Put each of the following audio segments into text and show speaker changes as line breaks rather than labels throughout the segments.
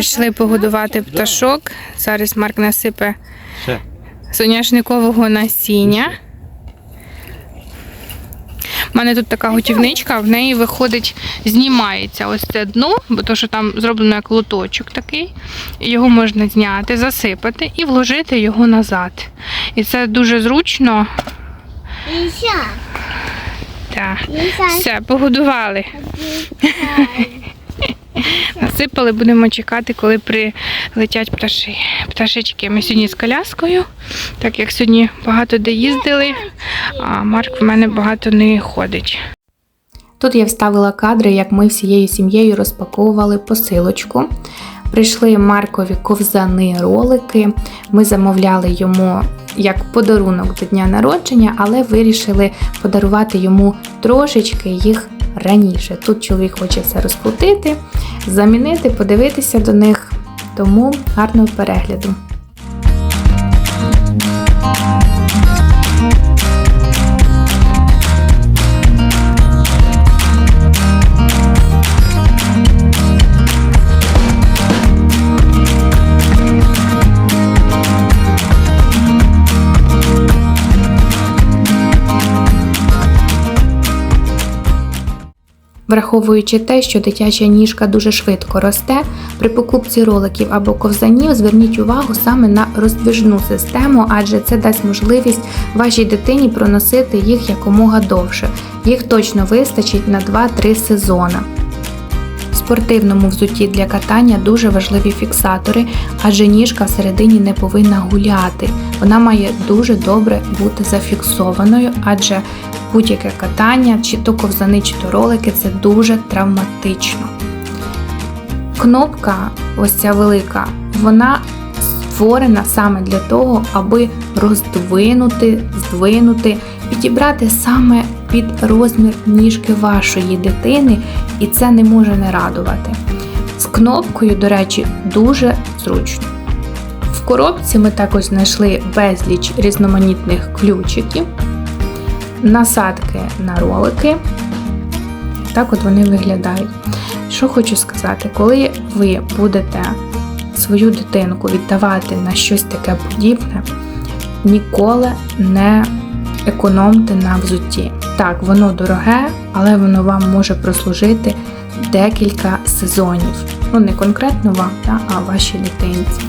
Прийшли погодувати пташок. Зараз Марк насипе соняшникового насіння. У мене тут така готівничка, в неї виходить, знімається ось це дно, бо то, що там зроблено як лоточок такий. Його можна зняти, засипати і вложити його назад. І це дуже зручно. Так. Все, погодували. Насипали, будемо чекати, коли прилетять пташі. пташечки. Ми сьогодні з коляскою, так як сьогодні багато де їздили, а Марк в мене багато не ходить.
Тут я вставила кадри, як ми всією сім'єю розпаковували посилочку. Прийшли Маркові ковзани ролики. Ми замовляли йому як подарунок до дня народження, але вирішили подарувати йому трошечки їх раніше. Тут чоловік хоче все розкрутити, замінити, подивитися до них. Тому гарного перегляду. Враховуючи те, що дитяча ніжка дуже швидко росте, при покупці роликів або ковзанів зверніть увагу саме на роздвижну систему, адже це дасть можливість вашій дитині проносити їх якомога довше. Їх точно вистачить на 2-3 сезони. Спортивному взутті для катання дуже важливі фіксатори, адже ніжка всередині не повинна гуляти. Вона має дуже добре бути зафіксованою, адже будь-яке катання, чи то ковзани, чи то ролики це дуже травматично. Кнопка, ось ця велика, вона створена саме для того, аби роздвинути, здвинути, підібрати саме під розмір ніжки вашої дитини, і це не може не радувати. З кнопкою, до речі, дуже зручно. В коробці ми також знайшли безліч різноманітних ключиків, насадки на ролики. Так от вони виглядають. Що хочу сказати, коли ви будете свою дитинку віддавати на щось таке подібне, ніколи не економте на взутті. Так, воно дороге, але воно вам може прослужити декілька сезонів. Ну, не конкретно вам, та, а вашій дитинці.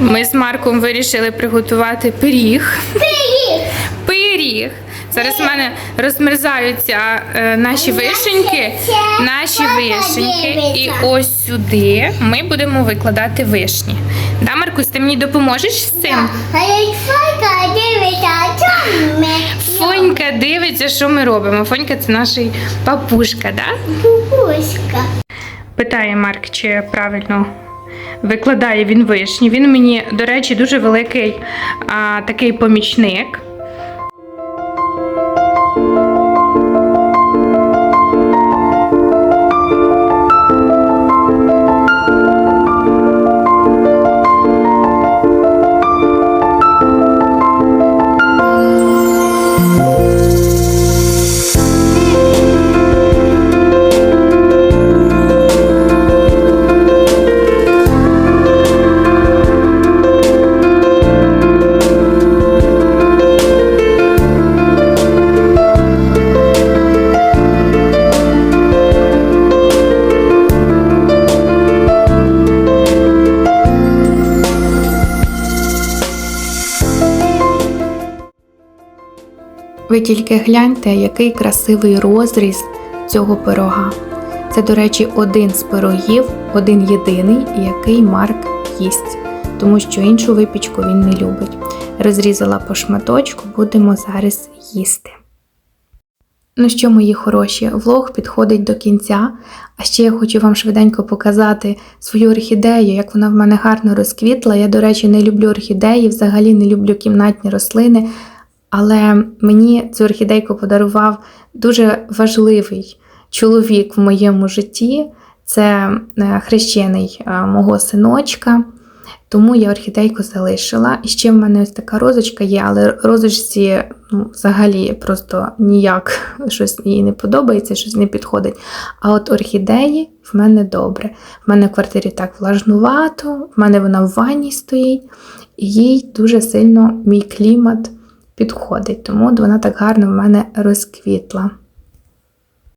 Ми з Марком вирішили приготувати пиріг.
Пиріг.
Пиріг. Зараз в мене розмерзаються е, наші вишеньки. Наші вишеньки. І ось сюди ми будемо викладати вишні. Да, Маркусь, ти мені допоможеш з цим? Фонька дивиться, що ми робимо. Фонька це наш папушка, да?
пупуська?
Питає Марк, чи правильно викладає він вишні. Він мені, до речі, дуже великий а, такий помічник.
Ви тільки гляньте, який красивий розріз цього пирога. Це, до речі, один з пирогів, один єдиний, який Марк їсть, тому що іншу випічку він не любить. Розрізала по шматочку, будемо зараз їсти. Ну що, мої хороші, влог підходить до кінця. А ще я хочу вам швиденько показати свою орхідею, як вона в мене гарно розквітла. Я, до речі, не люблю орхідеї, взагалі не люблю кімнатні рослини. Але мені цю орхідейку подарував дуже важливий чоловік в моєму житті. Це е, хрещений е, мого синочка. Тому я орхідейку залишила. І ще в мене ось така розочка є, але розочці ну, взагалі просто ніяк щось їй не подобається, щось не підходить. А от орхідеї в мене добре. В мене в квартирі так влажнувато, в мене вона в ванні стоїть, і їй дуже сильно мій клімат підходить, тому вона так гарно в мене розквітла.